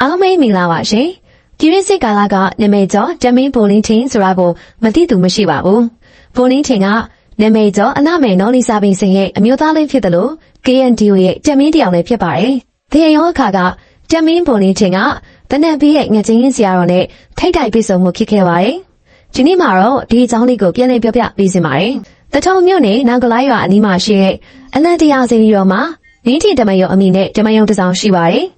အားလုံးပဲမင်္ဂလာပါရှင်။ပြည်ရင်းစစ်ကာလကနာမည်ကျော်တမင်းပိုလင်းထင်းဆိုတာကိုမသိသူမရှိပါဘူး။ပိုလင်းထင်းကနာမည်ကျော်အနာမည်နော်လီစာပင်စင်ရဲ့အမျိုးသားလေးဖြစ်တယ်လို့ KNDO ရဲ့တမင်းတယောက်လည်းဖြစ်ပါတယ်။ဒေယောအခါကတမင်းပိုလင်းထင်းကတနက်ပြီးရဲ့ငကြင်းရင်ဆရာတော်နဲ့ထိတ်တိုက်ပြေဆုံးမှုဖြစ်ခဲ့ပါတယ်။ဒီနေ့မှာတော့ဒီအကြောင်းလေးကိုပြန်လည်ပြောပြပေးစင်ပါတယ်။တထုံမြို့နယ်နောက်ကလိုင်းရွာအနီးမှာရှိတဲ့အလန်တရားစင်ရွာမှာနင်းထင်ဓမ္မယုံအမည်နဲ့ဓမ္မယုံတစ်ဆောင်ရှိပါတယ်။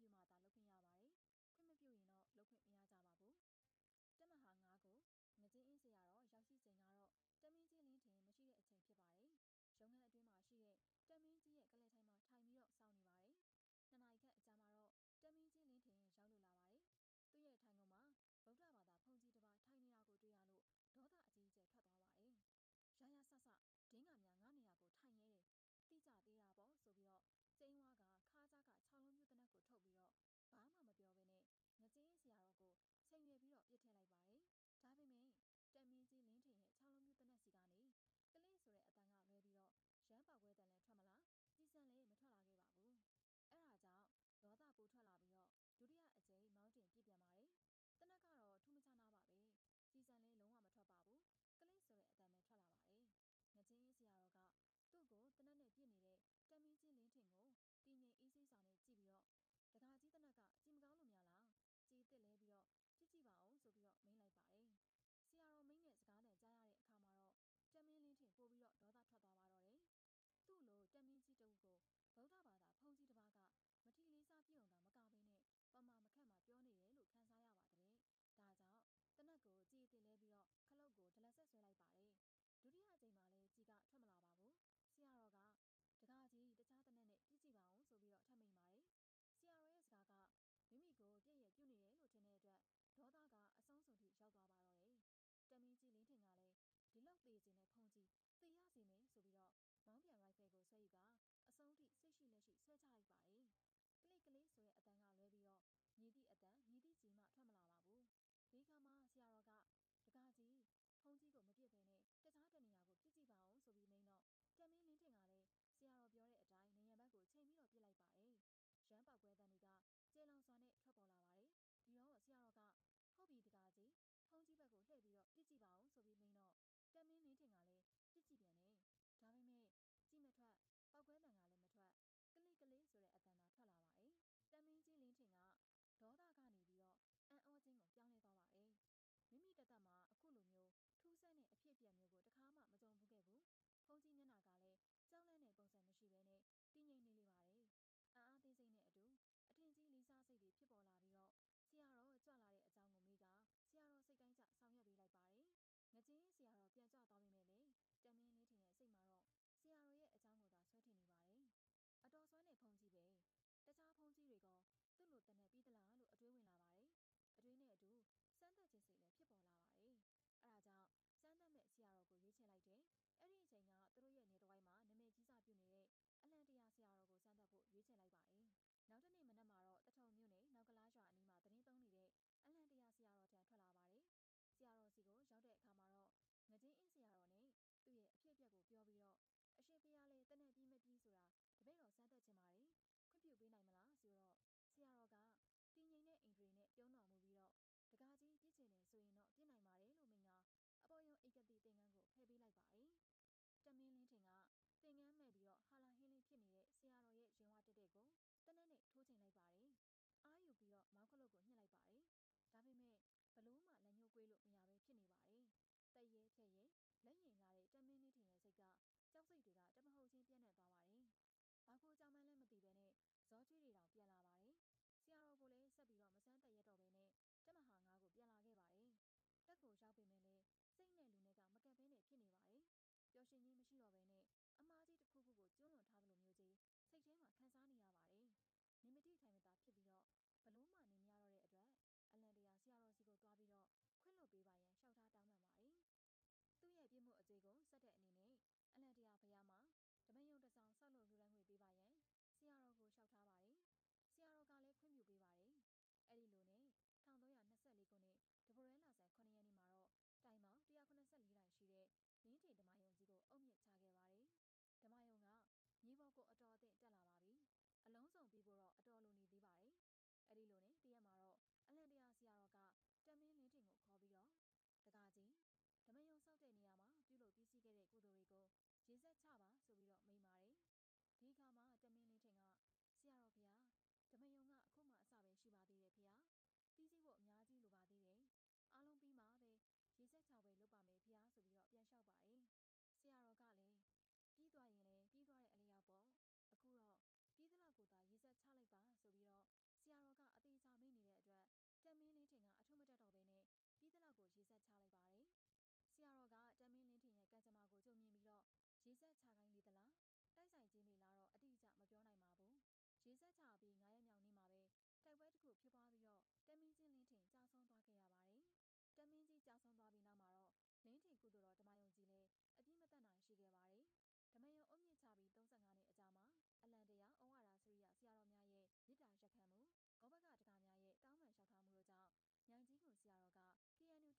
ပြုမှသာ လုပ်ခွင့်ရပါတယ်။ခွင့်မပြုရင်တော့ လုပ်ခွင့်မရကြပါဘူး။တပ်မဟာ ၅ ကို ငါးကြင်းအင်းဆရာတော် ရောက်ရှိချိန်ကတော့ တပ်မင်းကြီးလင်းထင် မရှိတဲ့အချိန်ဖြစ်ပါတယ်။ရုံးခန်းအတွင်းမှာရှိတဲ့ တပ်မင်းကြီးရဲ့ ကလပ်ထိုင်မှာ ထိုင်ပြီးတော့ စောင့်နေပါတယ်။နှစ်နာရီခန့်အကြာမှာတော့ တပ်မင်းကြီးလင်းထင် ရောက်လို့လာပါတယ်။သူ့ရဲ့ထိုင်ခုံမှာ ဗုဒ္ဓဘာသာဘုန်းကြီးတစ်ပါး ထိုင်နေတာကို တွေ့ရလို့ ဒေါသအကြီးအကျယ်ထွက်သွားပါတယ်။ရရစ ဒင်းကများ ငါ ထုတ်ပြီးတော့ဘာမှမပြောဘဲနဲ့ငကြေးဆရာတော်ကိုချိန်ရွယ်ပြီးတော့ပြစ်ထည့်လိုက်ပါတယ်။ဒါပေမဲ့တမင်းကြီးမင်းထင်ရဲ့ခြောက်လုံးမျိုးတနက်စီကနေကလေးဆိုတဲ့အတန်ကလွဲပြီးတော့ရမ်းပောက်ခွဲတန်လည်းထွက်မလားကြည်စံလည်းမထွက်လာခဲ့ပါဘူး။အဲဒါကြောင့်ဒေါသပိုးထွက်လာပြီးတော့ဒုတိယအကြိမ်မောင်းတင်ပြစ်ပြန်ပါတယ်။တနက်ကတော့ထူးမခြားနာပါပဲ။ကြည်စံလည်းလုံးဝမထွက်ပါဘူး။ကလေးဆိုတဲ့အတန်ပဲထွက်လာပါတယ်။ငချင်းဆရာတော်ကသူ့ကိုတနက်နဲ့ပြစ်နေတဲ့တမင်းကြီးလင်းထင်ကိုတင်းငိမ်အေးစိမ့်စာနဲ့ကြည့်ပြီးတော့ တစ်လဲပြီးတော့ကြည့်ကြည့်ပါအောင်ဆိုပြီးတော့မိန်လိုက်ပါတယ်။ဆရာတော်မိန်ရဲ့စကားနဲ့ကြားရတဲ့အခါမှာတော့တက်မင်းလင်းထင်ပို့ပြီးတော့ဒေါသထွက်သွားပါတော့တယ်။သူ့လိုတက်မင်းကြီးတဦးကိုဗုဒ္ဓဘာသာဖုန်ကြီးတစ်ပါးကမထီလေးစားပြုံတာမကဘဲနဲ့ပမာမခက်မှပြောနေတယ်လို့ခန်းစားရပါတဲ့။ဒါကြောင့်တနက်ကိုကြည်တင်လဲပြီးတော့ခလုတ်ကိုဒလဆက်ဆွဲလိုက်ပါတယ်။ဒုတိယအကြိမ်မှာလည်းကြည်ကထွက်မလာပါဘူး လင်းထင်ကလည်းဒီလောက်သေးခြင်းနဲ့ဖုန်ကြီးသေရစေမယ်ဆိုပြီးတော့မောင်းပြန်ရိုက်ဖယ်ကိုဆွဲယူကအဆုံးထိစိတ်ရှိလက်ရှိဆွဲချလိုက်ပါတယ်။ပလိကလေးဆိုတဲ့အတန်းကလွဲပြီးတော့မြည်သည့်အတန်းမြည်သည့်ကြီးမှထွက်မလာပါဘူး။ဒီကမှဆရာတော်ကတကားကြီးဖုန်ကြီးကိုမပြစ်ဘဲနဲ့တခြားတနေရာကိုပြစ်ကြည့်ပါအောင်ဆိုပြီးမိန်တော့တမင်းလင်းထင်ကလည်းဆရာတော်ပြောတဲ့အတိုင်းနေရံဘက်ကိုချိန်ပြီးတော့ပြစ်လိုက်ပါတယ်။ရန်ပောက်ကွဲတန်တွေကကျဲလောင်စွာနဲ့ထွက်ပေါ်လာပါတယ်။ဒီတော့ဆရာတော်က ကြည့်ပါဦးဆိုပြီးမိန်တော့တက်မင်းမင်းထင်ကလည်းကြည့်ကြည့်ပြန်တယ်။ဒါပေမဲ့ကြည့်မထွက်ပောက်ကွဲတံကလည်းမထွက်ကလေးကလေးဆိုတဲ့အတန်သာထွက်လာပါ යි ။တက်မင်းကြီးလင်းထင်ကဒေါသကနေပြီးတော့အံ့ဩခြင်းကိုပြောင်းလဲသွားပါ යි ပြန်ကျသွားပြီမဲ့လေတမင်းလေးထင်ရဲ့စိတ်မှာတော့ဆရာတော်ရဲ့အကြောင်းကိုသာဆွဲထင်နေပါတယ်အတော်ဆွဲနေဖုန်ကြီးပဲတခြာားဖုန်းကြီးတွေကသူ့လိုတနက်ပြီးသလားလို့အတွေးဝင်လာပါတယ်။အတွေးနဲ့အတူစမ်းသပ်ခြင်းစိတ်လည်းဖြစ်ပေါ်လာပါတယ်။အဲဒါကြောင့်စမ်းသပ်မဲ့ဆရာတော်ကိုရွေးချယ်လိုက်တယ်။အဲ့ဒီအချိန်ကသူတို့ရဲ့နေတော်ဝိုင်းမှာနမည်ကြီးစာပြုနေတဲ့အလံတရားဆရာတော်ကိုစမ်းသပ်ဖို့ရွေးချယ်လိုက်ပါတယ်။နောက်တနေ့မနက်မှာတော့တထုံမြို့နယ်နောက်ကလားရွာအနီးမှာသတင်းသုံးနေတဲ့အလံတရားဆရာတော်ထံထွက်လာပါတယ်။ဆရာတော်စီကိုရောက်တဲ့အခါမှာတော့ သတင်းအိတ်ဆရာတော်နဲ့သူ့ရဲ့အဖြစ်အပျက်ကိုပြောပြီးတော့အရှင်ဖျားလဲတနက်ပြီးမပြီးဆိုတာတပည့်တော်စမ်းသက်ခြင်းပါတယ်ခွင့်ပြုပေးနိုင်မလားဆိုတော့ဆရာတော်ကတည်ငြိမ်တဲ့အိမ်တွေနဲ့ပြုံးတော်မူပြီးတော့တကားကြီးပြစ်ချင်တယ်ဆိုရင်တော့ပြစ်နိုင်ပါတယ်လို့မိန်ကအပေါ်ယုံဧကတိသင်္ကန်းကိုဖယ်ပေးလိုက်ပါတယ်တမင်းလင်းထင်ကသင်္ကန်းမဲ့ပြီးတော့ဟာလာဟင်းလေးဖြစ်နေတဲ့ဆရာတော်ရဲ့ရင်ဝတက်တဲ့ကိုတနက်နဲ့ထိုးချိန်လိုက်ပါတယ်အာယူပြီးတော့မောင်းခလုတ်ကိုညှစ်လိုက်ပါတယ်ဒါပေမဲ့ဘလို့မှလက်ညှိုးကွေးလို့မရပဲဖြစ်နေပါတယ် ခဲ့ရင် လက်ညင်ရတဲ့ တက်မင်းနှီးထီမဲ့စိတ်က ကြောက်စိတ်တွေက တမဟုတ်ချင်း ပျံ့နှံ့သွားပါတယ်။ဘာကိုကြောက်မှန်းလဲမသိဘဲ ဇောကြွေးတွေတောင် ပြန်လာပါတယ်။ဆရာတော်ကိုလည်း ဆက်ပြီး မစမ်းသပ်ရဲတော့ဘဲ တပ်မဟာ ၅ ကို ပြန်လာခဲ့ပါတယ်။တပ်ကိုရောက်ပေမယ့်လည်း စိတ်နဲ့လူနဲ့က မကပ်ဘဲဖြစ်နေပါတယ်။ပျော်ရွှင်ခြင်းမရှိတော့ဘဲ အမှားကြီးတခုခုကို ကျူးလွန်ထားသလိုမျိုးကြီး စိတ်ထဲမှာ ခံစားနေရပါတယ်။နေမထိ ထိုင်မသာဖြစ်ပြီးတော့ ပြစ်မှုအကြေကိုစက်တဲ့အနေနဲ့အလန်တရာဖရားမှာဓမယုံတစ်ဆောင်ဆောက်လုပ်လူတန်းငွေပေးပါရန်ဆရာတော်ကိုလျှောက်ထားပါတယ်။ဆရာတော်ကလည်းခွင့်ပြုပေးပါတယ်။အဲ့ဒီလိုနဲ့1324ခုနှစ်တဘရဲလာဆန်9ရက်နေ့မှာတော့တိုင်ပေါင်း184တိုင်ရှိတဲ့လင်းထင်ဓမ္မယုံကြီးကိုအုပ်မြစ်ချခဲ့ပါတယ်။ဓမ္မယုံကမြေပေါ်ကိုအတော်အသင့်တက်လာပါပြီ။အလုံးစုံပြီးဖို့တော့အတော်လိုနေသေးပါတယ်။အဲ့ဒီလိုနဲ့တရက်မှာတော့အလန်တရာဆရာတော်ကတမင်းလင်းထင်ကိုခေါ်ပြီးတော့တကားကြီးဓမ္မယုံ ဆောက်တဲ့နေရာမှာပြုလုပ်ပြီးစီးခဲ့တဲ့ကုသိုလ်တွေကိုရေဆက်ချပါဆိုပြီးတော့မိန်ပါတယ်။ဒီအခါမှာတမင်းလင်းထင်ကဆရာတော်ဖျားဓမ္မယုံကအခုမှအစပဲရှိပါသေးတယ်ဖျား။ပြီးစီးဖို့အများကြီးလိုပါသေးတယ်။အားလုံးပြီးမှပဲရေဆက်ချပဲလုပ်ပါမယ်ဖျားဆိုပြီးတော့ပြန်လျှောက်ပါတယ်။ဆရာတော်ကလည်းပြီးသွားရင်လည်းပြီးသွားတဲ့အလျောက်ပေါ့။အခုတော့ပြီးသလောက်ကိုသာရေဆက်ချလိုက်ပါဆိုပြီးတော့ဆရာတော်ကအသေးချာမိတ်နေတဲ့အတွက်တက်မင်းလင်းထင်ကအထုမတက်တော့ဘဲနဲ့ပြီးသလောက်ကိုရေဆက်ချလိုက်ပါတယ်။ဆရာတော်ကတက်မင်းလင်းထင်ရဲ့ကံကြမ္မာကိုကြုံမြင်ပြီးတော့ရေဆက်ချခိုင်းနေသလားတိုက်ဆိုင်ခြင်းနေလားတော့အတိအကျမပြောနိုင်ပါဘူး။ ရေဆက်ချပြီး9ရက်မြောက်နေ့မှာပဲ တိုက်ပွဲတစ်ခုဖြစ်ပွားပြီးတော့တက်မင်းချင်းလင်းထင်ကြာဆုံးသွားခဲ့ရပါတယ်။တက်မင်းကြီးကြာဆုံးသွားပြီးနောက်မှာတော့ လင်းထင်ကုသိုလ်တော်ဓမ္မယုံကြီးလည်း အပြည့်မတတ်နိုင်ရှိခဲ့ပါတယ်။ဓမ္မယုံအုတ်မြင့်ချပြီး35နှစ်အကြာမှာ အလန်တရာဩဝါဒစရိယ ဆရာတော်များရဲ့ မေတ္တာရက်ခံမှု ဂောဘကတကာများရဲ့ တောင်းပန်လျှောက်ထားမှုတို့ကြောင့် မြိုင်ကြီးကွန်ဆရာတော်က KNU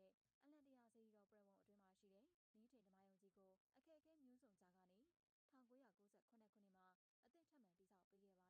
တက်မဟာတိနေမည်ဖြစ်တဲ့ အလန်တရာစေတီတော်ပြဝုံအတွင်းမှာရှိတဲ့ လင်းထိန်ဓမ္မယုံကြီးကို အခက်အခဲမျိုးစုံကြားကနေ1998ခုနှစ်မှာအသစ်ထပ်မံ 夜晚。